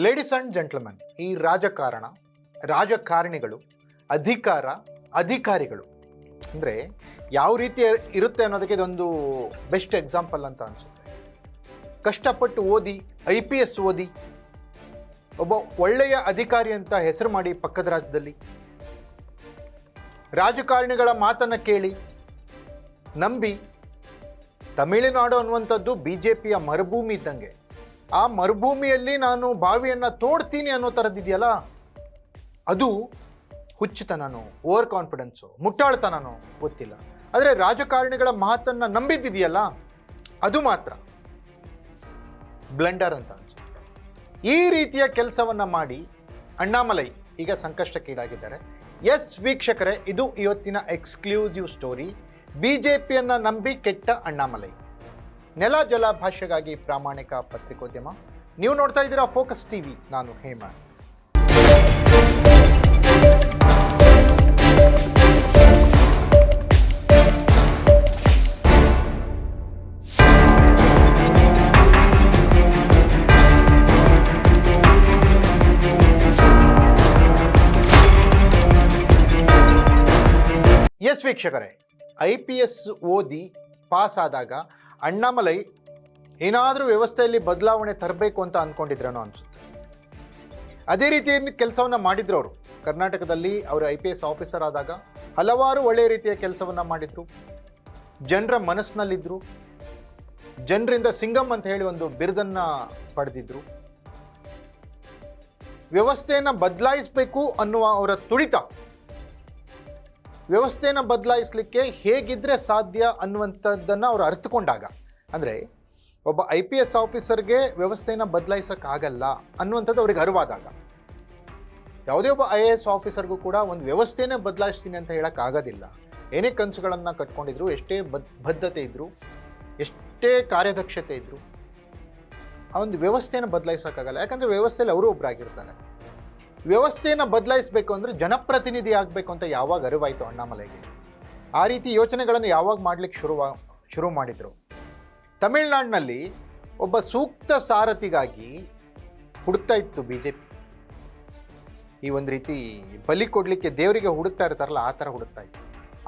Ladies and gentleman ಈ ರಾಜಕಾರಣ, ರಾಜಕಾರಣಿಗಳು, ಅಧಿಕಾರ, ಅಧಿಕಾರಿಗಳು, ಅಂದರೆ ಯಾವ ರೀತಿ ಇರುತ್ತೆ ಅನ್ನೋದಕ್ಕೆ ಇದೊಂದು ಬೆಸ್ಟ್ ಎಕ್ಸಾಂಪಲ್ ಅಂತ ಅನಿಸುತ್ತೆ. ಕಷ್ಟಪಟ್ಟು ಓದಿ ಐ ಪಿ ಎಸ್ ಓದಿ, ಒಬ್ಬ ಒಳ್ಳೆಯ ಅಧಿಕಾರಿ ಅಂತ ಹೆಸರು ಮಾಡಿ ಪಕ್ಕದ ರಾಜ್ಯದಲ್ಲಿ. ರಾಜಕಾರಣಿಗಳ ಮಾತನ್ನು ಕೇಳಿ, ನಂಬಿ, ತಮಿಳುನಾಡು ಅನ್ನುವಂಥದ್ದು ಬಿ ಜೆ ಪಿಯ ಮರುಭೂಮಿ ಇದ್ದಂಗೆ. ಆ ಮರುಭೂಮಿಯಲ್ಲಿ ನಾನು ಬಾವಿಯನ್ನು ತೋಡ್ತೀನಿ ಅನ್ನೋ ಥರದ್ದಿದೆಯಲ್ಲ ಅದು ಹುಚ್ಚುತನನು ಓವರ್ ಕಾನ್ಫಿಡೆನ್ಸು ಮುಟ್ಟಾಳ್ತನೋ ಗೊತ್ತಿಲ್ಲ. ಆದರೆ ರಾಜಕಾರಣಿಗಳ ಮಾತನ್ನು ನಂಬಿದ್ದಿದೆಯಲ್ಲ, ಅದು ಮಾತ್ರ. ಬ್ಲೆಂಡರ್ ಅಂತ ಅನ್ಸುತ್ತೆ. ಈ ರೀತಿಯ ಕೆಲಸವನ್ನು ಮಾಡಿ ಅಣ್ಣಾಮಲೈ ಈಗ ಸಂಕಷ್ಟಕ್ಕೀಡಾಗಿದ್ದಾರೆ ಎಸ್ ವೀಕ್ಷಕರೇ, ಇದು ಇವತ್ತಿನ ಎಕ್ಸ್ಕ್ಲೂಸಿವ್ ಸ್ಟೋರಿ ಬಿ ಜೆ ಪಿಯನ್ನು ನಂಬಿ ಕೆಟ್ಟ ಅಣ್ಣಾಮಲೈ. ನೆಲ ಜಲ ಭಾಷೆಗಾಗಿ ಪ್ರಾಮಾಣಿಕ ಪತ್ರಿಕೋದ್ಯಮ. ನೀವು ನೋಡ್ತಾ ಇದ್ದೀರಾ ಫೋಕಸ್ ಟಿವಿ ನಾನು ಹೇಮ ಎಸ್ ವೀಕ್ಷಕರೇ ಐ ಪಿ ಎಸ್ ಓದಿ ಪಾಸ್ ಆದಾಗ ಅಣ್ಣಾಮಲೈ ಏನಾದರೂ ವ್ಯವಸ್ಥೆಯಲ್ಲಿ ಬದಲಾವಣೆ ತರಬೇಕು ಅಂತ ಅಂದ್ಕೊಂಡಿದ್ರೇನೋ ಅನಿಸುತ್ತೆ. ಅದೇ ರೀತಿಯ ಕೆಲಸವನ್ನು ಮಾಡಿದ್ರು ಅವರು. ಕರ್ನಾಟಕದಲ್ಲಿ ಅವರು ಐ ಪಿ ಎಸ್ ಆಫೀಸರ್ ಆದಾಗ ಹಲವಾರು ಒಳ್ಳೆಯ ರೀತಿಯ ಕೆಲಸವನ್ನು ಮಾಡಿದ್ರು. ಜನರ ಮನಸ್ಸಿನಲ್ಲಿದ್ದರು ಜನರಿಂದ ಸಿಂಗಮ್ ಅಂತ ಹೇಳಿ ಒಂದು ಬಿರುದನ್ನು ಪಡೆದಿದ್ರು. ವ್ಯವಸ್ಥೆಯನ್ನು ಬದಲಾಯಿಸಬೇಕು ಅನ್ನುವ ಅವರ ತುಡಿತ ವ್ಯವಸ್ಥೆಯನ್ನು ಬದಲಾಯಿಸಲಿಕ್ಕೆ ಹೇಗಿದ್ರೆ ಸಾಧ್ಯ ಅನ್ನುವಂಥದ್ದನ್ನು ಅವರು ಅರ್ಥಕೊಂಡಾಗ ಅಂದರೆ ಒಬ್ಬ ಐ ಪಿ ಎಸ್ ಆಫೀಸರ್ಗೆ ವ್ಯವಸ್ಥೆನ ಬದಲಾಯಿಸೋಕ್ಕಾಗಲ್ಲ ಅನ್ನುವಂಥದ್ದು ಅವ್ರಿಗೆ ಅರಿವಾದಾಗ. ಯಾವುದೇ ಒಬ್ಬ ಐ ಎ ಎಸ್ ಆಫೀಸರ್ಗೂ ಕೂಡ ಒಂದು ವ್ಯವಸ್ಥೆನೇ ಬದಲಾಯಿಸ್ತೀನಿ ಅಂತ ಹೇಳೋಕ್ಕಾಗೋದಿಲ್ಲ. ಏನೇ ಕನಸುಗಳನ್ನು ಕಟ್ಕೊಂಡಿದ್ರು, ಎಷ್ಟೇ ಬದ್, ಬದ್ಧತೆ ಇದ್ದರು ಎಷ್ಟೇ ಕಾರ್ಯದಕ್ಷತೆ ಇದ್ದರು ಆ ಒಂದು ವ್ಯವಸ್ಥೆಯನ್ನು ಬದಲಾಯಿಸೋಕ್ಕಾಗಲ್ಲ. ಯಾಕಂದರೆ ವ್ಯವಸ್ಥೆಯಲ್ಲಿ ಅವರು ಒಬ್ಬರಾಗಿರ್ತಾರೆ ವ್ಯವಸ್ಥೆಯನ್ನು ಬದಲಾಯಿಸಬೇಕು ಅಂದರೆ ಜನಪ್ರತಿನಿಧಿ ಆಗಬೇಕು ಅಂತ ಯಾವಾಗ ಅರಿವಾಯಿತು ಅಣ್ಣಾಮಲೈಗೆ? ಆ ರೀತಿ ಯೋಚನೆಗಳನ್ನು ಯಾವಾಗ ಮಾಡ್ಲಿಕ್ಕೆ ಶುರುವ ಶುರು ಮಾಡಿದರು? ತಮಿಳ್ನಾಡಿನಲ್ಲಿ ಒಬ್ಬ ಸೂಕ್ತ ಸಾರಥಿಗಾಗಿ ಹುಡುಕ್ತಾ ಇತ್ತು ಬಿ ಜೆ ಪಿ ಈ ಒಂದು ರೀತಿ ಬಲಿ ಕೊಡಲಿಕ್ಕೆ ದೇವರಿಗೆ ಹುಡುಕ್ತಾ ಇರ್ತಾರಲ್ಲ, ಆ ಥರ ಹುಡುಕ್ತಾ ಇತ್ತು.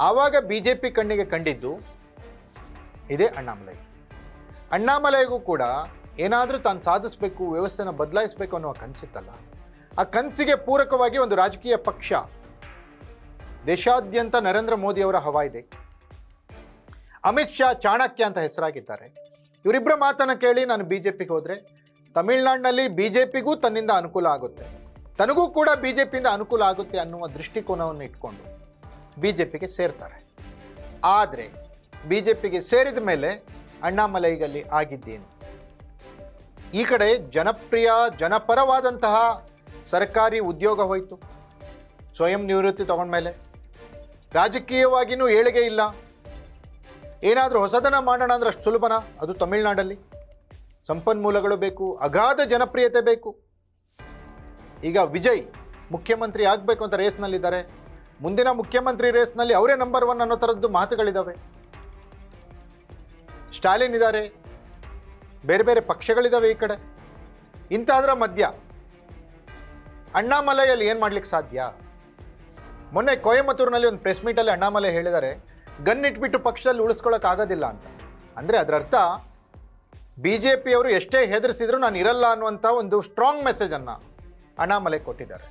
ಆವಾಗ ಬಿ ಜೆ ಪಿ ಕಣ್ಣಿಗೆ ಕಂಡಿದ್ದು ಇದೇ ಅಣ್ಣಾಮಲೈ. ಅಣ್ಣಾಮಲೈಗೂ ಕೂಡ ಏನಾದರೂ ತಾನು ಸಾಧಿಸಬೇಕು, ವ್ಯವಸ್ಥೆನ ಬದಲಾಯಿಸಬೇಕು ಅನ್ನೋ ಕನಸಿತ್ತಲ್ಲ? ಆ ಕನಸಿಗೆ ಪೂರಕವಾಗಿ ಒಂದು ರಾಜಕೀಯ ಪಕ್ಷ. ದೇಶಾದ್ಯಂತ ನರೇಂದ್ರ ಮೋದಿ ಅವರ ಹವಾ ಇದೆ ಅಮಿತ್ ಶಾ ಚಾಣಕ್ಯ ಅಂತ ಹೆಸರಾಗಿದ್ದಾರೆ. ಇವರಿಬ್ಬರ ಮಾತನ್ನು ಕೇಳಿ ನಾನು ಬಿ ಜೆ ಪಿಗೆ ಹೋದರೆ ತಮಿಳ್ನಾಡಿನಲ್ಲಿ ಬಿ ಜೆ ಪಿಗೂ ತನ್ನಿಂದ ಅನುಕೂಲ ಆಗುತ್ತೆ. ತನಗೂ ಕೂಡ ಬಿ ಜೆ ಪಿಯಿಂದ ಅನುಕೂಲ ಆಗುತ್ತೆ ಅನ್ನುವ ದೃಷ್ಟಿಕೋನವನ್ನು ಇಟ್ಕೊಂಡು ಬಿ ಜೆ ಪಿಗೆ ಸೇರ್ತಾರೆ. ಆದರೆ ಬಿ ಜೆ ಪಿಗೆ ಸೇರಿದ ಮೇಲೆ ಅಣ್ಣಾಮಲೈಗಲ್ಲಿ ಆಗಿದ್ದೇನು? ಈ ಕಡೆ ಜನಪ್ರಿಯ, ಜನಪರವಾದಂತಹ ಸರ್ಕಾರಿ ಉದ್ಯೋಗ ಹೋಯಿತು. ಸ್ವಯಂ ನಿವೃತ್ತಿ ತಗೊಂಡ್ಮೇಲೆ ರಾಜಕೀಯವಾಗಿಯೂ ಏಳಿಗೆ ಇಲ್ಲ. ಏನಾದರೂ ಹೊಸದನ್ನು ಮಾಡೋಣ ಅಂದ್ರೆ ಅಷ್ಟು ಸುಲಭನ? ಅದು ತಮಿಳ್ನಾಡಲ್ಲಿ. ಸಂಪನ್ಮೂಲಗಳು ಬೇಕು, ಅಗಾಧ ಜನಪ್ರಿಯತೆ ಬೇಕು. ಈಗ ವಿಜಯ್ ಮುಖ್ಯಮಂತ್ರಿ ಆಗಬೇಕು ಅಂತ ರೇಸ್ನಲ್ಲಿದ್ದಾರೆ. ಮುಂದಿನ ಮುಖ್ಯಮಂತ್ರಿ ರೇಸ್ನಲ್ಲಿ ಅವರೇ ನಂಬರ್ ಒನ್ ಅನ್ನೋ ಥರದ್ದು ಮಾತುಗಳಿದ್ದಾವೆ ಸ್ಟಾಲಿನ್ ಇದ್ದಾರೆ. ಬೇರೆ ಬೇರೆ ಪಕ್ಷಗಳಿದ್ದಾವೆ ಈ ಕಡೆ. ಇಂಥದ್ರ ಮಧ್ಯ ಅಣ್ಣಾಮಲೈಯಲ್ಲಿ ಏನು ಮಾಡ್ಲಿಕ್ಕೆ ಸಾಧ್ಯ? ಮೊನ್ನೆ ಕೊಯಮತ್ತೂರಿನಲ್ಲಿ ಒಂದು ಪ್ರೆಸ್ ಮೀಟಲ್ಲಿ ಅಣ್ಣಾಮಲೆ ಹೇಳಿದ್ದಾರೆ, ಗನ್ ಇಟ್ಬಿಟ್ಟು ಪಕ್ಷದಲ್ಲಿ ಉಳಿಸ್ಕೊಳ್ಳೋಕೆ ಆಗೋದಿಲ್ಲ ಅಂತ. ಅಂದರೆ ಅದರ ಅರ್ಥ ಬಿ ಜೆ ಪಿಯವರು ಎಷ್ಟೇ ಹೆದರಿಸಿದ್ರು ನಾನು ಇರಲ್ಲ ಅನ್ನುವಂಥ ಒಂದು ಸ್ಟ್ರಾಂಗ್ ಮೆಸೇಜನ್ನು ಅಣ್ಣಾಮಲೆ ಕೊಟ್ಟಿದ್ದಾರೆ.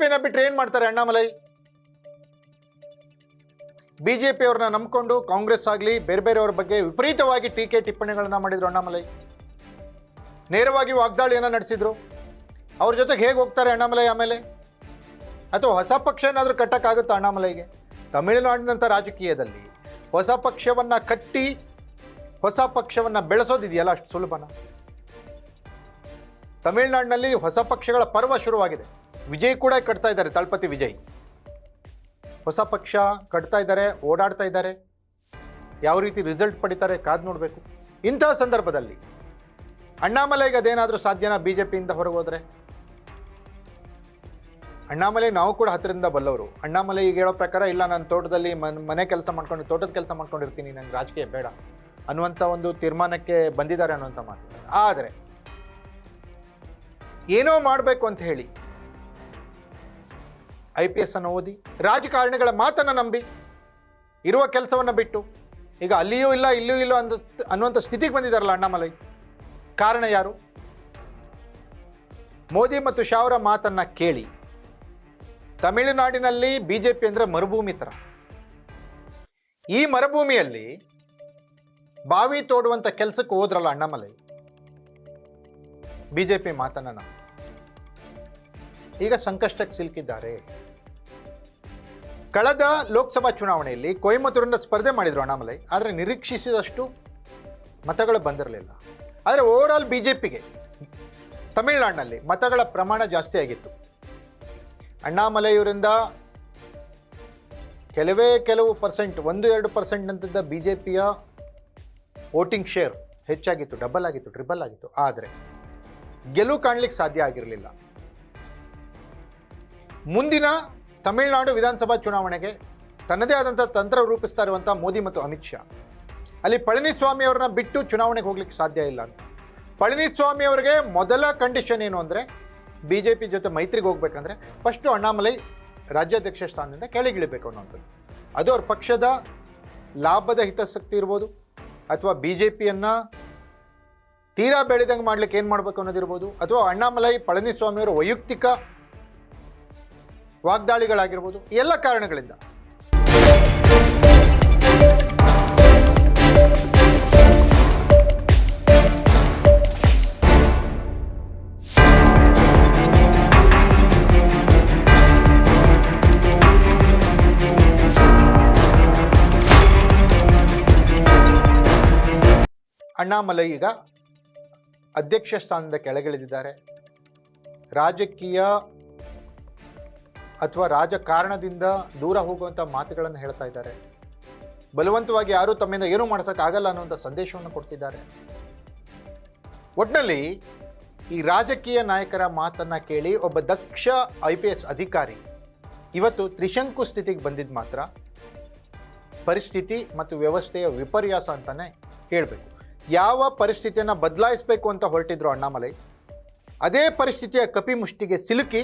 ಬಿಜೆಪಿನ ಬಿಟ್ಟರೆ ಏನು ಮಾಡ್ತಾರೆ ಅಣ್ಣಾಮಲೈ? ಬಿಜೆಪಿ ಅವ್ರನ್ನ ನಂಬಿಕೊಂಡು ಕಾಂಗ್ರೆಸ್ ಆಗಲಿ, ಬೇರೆ ಬೇರೆಯವ್ರ ಬಗ್ಗೆ ವಿಪರೀತವಾಗಿ ಟೀಕೆ ಟಿಪ್ಪಣಿಗಳನ್ನ ಮಾಡಿದ್ರು ಅಣ್ಣಾಮಲೈ. ನೇರವಾಗಿ ವಾಗ್ದಾಳಿಯನ್ನು ನಡೆಸಿದ್ರು. ಅವ್ರ ಜೊತೆಗೆ ಹೇಗೆ ಹೋಗ್ತಾರೆ ಅಣ್ಣಾಮಲೈ ಆಮೇಲೆ? ಅಥವಾ ಹೊಸ ಪಕ್ಷ ಏನಾದರೂ ಕಟ್ಟಕ್ಕಾಗುತ್ತಾ ಅಣ್ಣಾಮಲೈಗೆ? ತಮಿಳುನಾಡಿನಂಥ ರಾಜಕೀಯದಲ್ಲಿ ಹೊಸ ಪಕ್ಷವನ್ನು ಕಟ್ಟಿ, ಹೊಸ ಪಕ್ಷವನ್ನು ಬೆಳೆಸೋದಿದೆಯಲ್ಲ ಅಷ್ಟು ಸುಲಭನ? ತಮಿಳುನಾಡಿನಲ್ಲಿ ಹೊಸ ಪಕ್ಷಗಳ ಪರ್ವ ಶುರುವಾಗಿದೆ. ವಿಜಯ್ ಕೂಡ ಕಟ್ತಾ ಇದ್ದಾರೆ, ತಳಪತಿ ವಿಜಯ್. ಹೊಸ ಪಕ್ಷ ಕಟ್ತಾ ಇದ್ದಾರೆ, ಓಡಾಡ್ತಾ ಇದ್ದಾರೆ. ಯಾವ ರೀತಿ ರಿಸಲ್ಟ್ ಪಡಿತಾರೆ ಕಾದು ನೋಡಬೇಕು. ಇಂತಹ ಸಂದರ್ಭದಲ್ಲಿ ಅಣ್ಣಾಮಲೈಗೆ ಅದೇನಾದರೂ ಸಾಧ್ಯನಾ ಬಿ ಜೆ ಪಿಯಿಂದ ಹೊರಗೆ ಹೋದರೆ? ಅಣ್ಣಾಮಲೈ ನಾವು ಕೂಡ ಹತ್ತಿರದಿಂದ ಬಲ್ಲವರು. ಅಣ್ಣಾಮಲೈ ಈಗ ಹೇಳೋ ಪ್ರಕಾರ, ಇಲ್ಲ, ನಾನು ತೋಟದಲ್ಲಿ ಮನ್, ಮನೆ ಕೆಲಸ ಮಾಡ್ಕೊಂಡು, ತೋಟದ ಕೆಲಸ ಮಾಡ್ಕೊಂಡಿರ್ತೀನಿ ನನಗೆ ರಾಜಕೀಯ ಬೇಡ ಅನ್ನುವಂಥ ಒಂದು ತೀರ್ಮಾನಕ್ಕೆ ಬಂದಿದ್ದಾರೆ ಅನ್ನುವಂಥ ಮಾತು. ಆದರೆ ಏನೋ ಮಾಡಬೇಕು ಅಂತ ಹೇಳಿ ಐ ಪಿ ಎಸ್ ಅನ್ನು ಓದಿ ರಾಜಕಾರಣಿಗಳ ಮಾತನ್ನು ನಂಬಿ ಇರುವ ಕೆಲಸವನ್ನು ಬಿಟ್ಟು ಈಗ ಅಲ್ಲಿಯೂ ಇಲ್ಲ, ಇಲ್ಲಿಯೂ ಇಲ್ಲ ಅಂದ ಅನ್ನುವಂಥ ಸ್ಥಿತಿಗೆ ಬಂದಿದ್ದಾರಲ್ಲ ಅಣ್ಣಾಮಲೈ. ಕಾರಣ ಯಾರು? ಮೋದಿ ಮತ್ತು ಶಾ ಅವರ ಮಾತನ್ನ ಕೇಳಿ. ತಮಿಳುನಾಡಿನಲ್ಲಿ ಬಿ ಜೆ ಪಿ ಅಂದರೆ ಮರುಭೂಮಿ ಥರ ಈ ಮರುಭೂಮಿಯಲ್ಲಿ ಬಾವಿ ತೋಡುವಂಥ ಕೆಲಸಕ್ಕೆ ಹೋದ್ರಲ್ಲ ಅಣ್ಣಾಮಲೈ. ಬಿ ಜೆ ಪಿ ಮಾತನ್ನು ನಾವು ಈಗ ಸಂಕಷ್ಟಕ್ಕೆ ಸಿಲುಕಿದ್ದಾರೆ. ಕಳೆದ ಲೋಕಸಭಾ ಚುನಾವಣೆಯಲ್ಲಿ ಕೊಯಮತ್ತೂರಿನ ಸ್ಪರ್ಧೆ ಮಾಡಿದರು ಅಣ್ಣಾಮಲೈ. ಆದರೆ ನಿರೀಕ್ಷಿಸಿದಷ್ಟು ಮತಗಳು ಬಂದಿರಲಿಲ್ಲ. ಆದರೆ ಓವರ್ ಆಲ್ ಬಿ ಜೆ ಪಿಗೆ ತಮಿಳುನಾಡಿನಲ್ಲಿ ಮತಗಳ ಪ್ರಮಾಣ ಜಾಸ್ತಿ ಆಗಿತ್ತು. ಅಣ್ಣಾಮಲೈಯವರಿಂದ ಕೆಲವೇ ಕೆಲವು ಪರ್ಸೆಂಟ್ ಒಂದು ಎರಡು ಪರ್ಸೆಂಟ್ ನಂತಿದ್ದ ಬಿ ಜೆ ಪಿಯ ವೋಟಿಂಗ್ ಶೇರ್ ಹೆಚ್ಚಾಗಿತ್ತು ಡಬಲ್ ಆಗಿತ್ತು ಟ್ರಿಬಲ್ ಆಗಿತ್ತು. ಆದರೆ ಗೆಲುವು ಕಾಣಲಿಕ್ಕೆ ಸಾಧ್ಯ ಆಗಿರಲಿಲ್ಲ. ಮುಂದಿನ ತಮಿಳುನಾಡು ವಿಧಾನಸಭಾ ಚುನಾವಣೆಗೆ ತನ್ನದೇ ಆದಂಥ ತಂತ್ರ ರೂಪಿಸ್ತಾ ಇರುವಂಥ ಮೋದಿ ಮತ್ತು ಅಮಿತ್ ಶಾ. ಅಲ್ಲಿ ಪಳನಿಸ್ವಾಮಿ ಅವ್ರನ್ನ ಬಿಟ್ಟು ಚುನಾವಣೆಗೆ ಹೋಗ್ಲಿಕ್ಕೆ ಸಾಧ್ಯ ಇಲ್ಲ ಅಂತ. ಪಳನಿಸ್ವಾಮಿ ಅವರಿಗೆ ಮೊದಲ ಕಂಡೀಷನ್ ಏನು ಅಂದರೆ ಬಿ ಜೆ ಪಿ ಜೊತೆ ಮೈತ್ರಿಗೆ ಹೋಗ್ಬೇಕಂದ್ರೆ ಫಸ್ಟು ಅಣ್ಣಾಮಲೈ ರಾಜ್ಯಾಧ್ಯಕ್ಷ ಸ್ಥಾನದಿಂದ ಕೆಳಗಿಳಿಬೇಕು ಅನ್ನೋಂಥದ್ದು ಅದು ಅವ್ರ ಪಕ್ಷದ ಲಾಭದ ಹಿತಾಸಕ್ತಿ ಇರ್ಬೋದು, ಅಥವಾ ಬಿ ಜೆ ಪಿಯನ್ನು ತೀರಾ ಬೆಳೆದಂಗೆ ಮಾಡ್ಲಿಕ್ಕೆ ಏನು ಮಾಡಬೇಕು ಅನ್ನೋದಿರ್ಬೋದು, ಅಥವಾ ಅಣ್ಣಾಮಲೈ ಪಳನಿಸ್ವಾಮಿಯವರ ವೈಯಕ್ತಿಕ ವಾಗ್ದಾಳಿಗಳಾಗಿರ್ಬೋದು ಎಲ್ಲ ಕಾರಣಗಳಿಂದ. ಅಣ್ಣಾಮಲೈ ಈಗ ಅಧ್ಯಕ್ಷ ಸ್ಥಾನದ ಕೆಳಗಿಳಿದಿದ್ದಾರೆ. ರಾಜಕೀಯ ಅಥವಾ ರಾಜಕಾರಣದಿಂದ ದೂರ ಹೋಗುವಂಥ ಮಾತುಗಳನ್ನು ಹೇಳ್ತಾ ಇದ್ದಾರೆ. ಬಲವಂತವಾಗಿ ಯಾರೂ ತಮ್ಮಿಂದ ಏನೂ ಮಾಡೋಕ್ಕಾಗಲ್ಲ ಅನ್ನುವಂಥ ಸಂದೇಶವನ್ನು ಕೊಡ್ತಿದ್ದಾರೆ. ಒಟ್ಟಿನಲ್ಲಿ ಈ ರಾಜಕೀಯ ನಾಯಕರ ಮಾತನ್ನು ಕೇಳಿ ಒಬ್ಬ ದಕ್ಷ ಐ ಪಿ ಎಸ್ ಅಧಿಕಾರಿ, ಇವತ್ತು ತ್ರಿಶಂಕು ಸ್ಥಿತಿಗೆ ಬಂದಿದ್ದು ಮಾತ್ರ ಪರಿಸ್ಥಿತಿ ಮತ್ತು ವ್ಯವಸ್ಥೆಯ ವಿಪರ್ಯಾಸ ಅಂತಲೇ ಹೇಳಬೇಕು. ಯಾವ ಪರಿಸ್ಥಿತಿಯನ್ನು ಬದಲಾಯಿಸಬೇಕು ಅಂತ ಹೊರಟಿದ್ರು ಅಣ್ಣಾಮಲೈ, ಅದೇ ಪರಿಸ್ಥಿತಿಯ ಕಪಿಮುಷ್ಟಿಗೆ ಸಿಲುಕಿ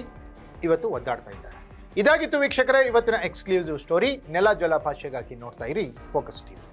ಇವತ್ತು ಒದ್ದಾಡ್ತಾ ಇದ್ದಾರೆ. ಇದಾಗಿತ್ತು ವೀಕ್ಷಕರೇ ಇವತ್ತಿನ ಎಕ್ಸ್ಕ್ಲೂಸಿವ್ ಸ್ಟೋರಿ ನೆಲ ಜಲ ಭಾಷೆಗಾಗಿ ನೋಡ್ತಾ ಇರಿ ಫೋಕಸ್ ಟಿವಿ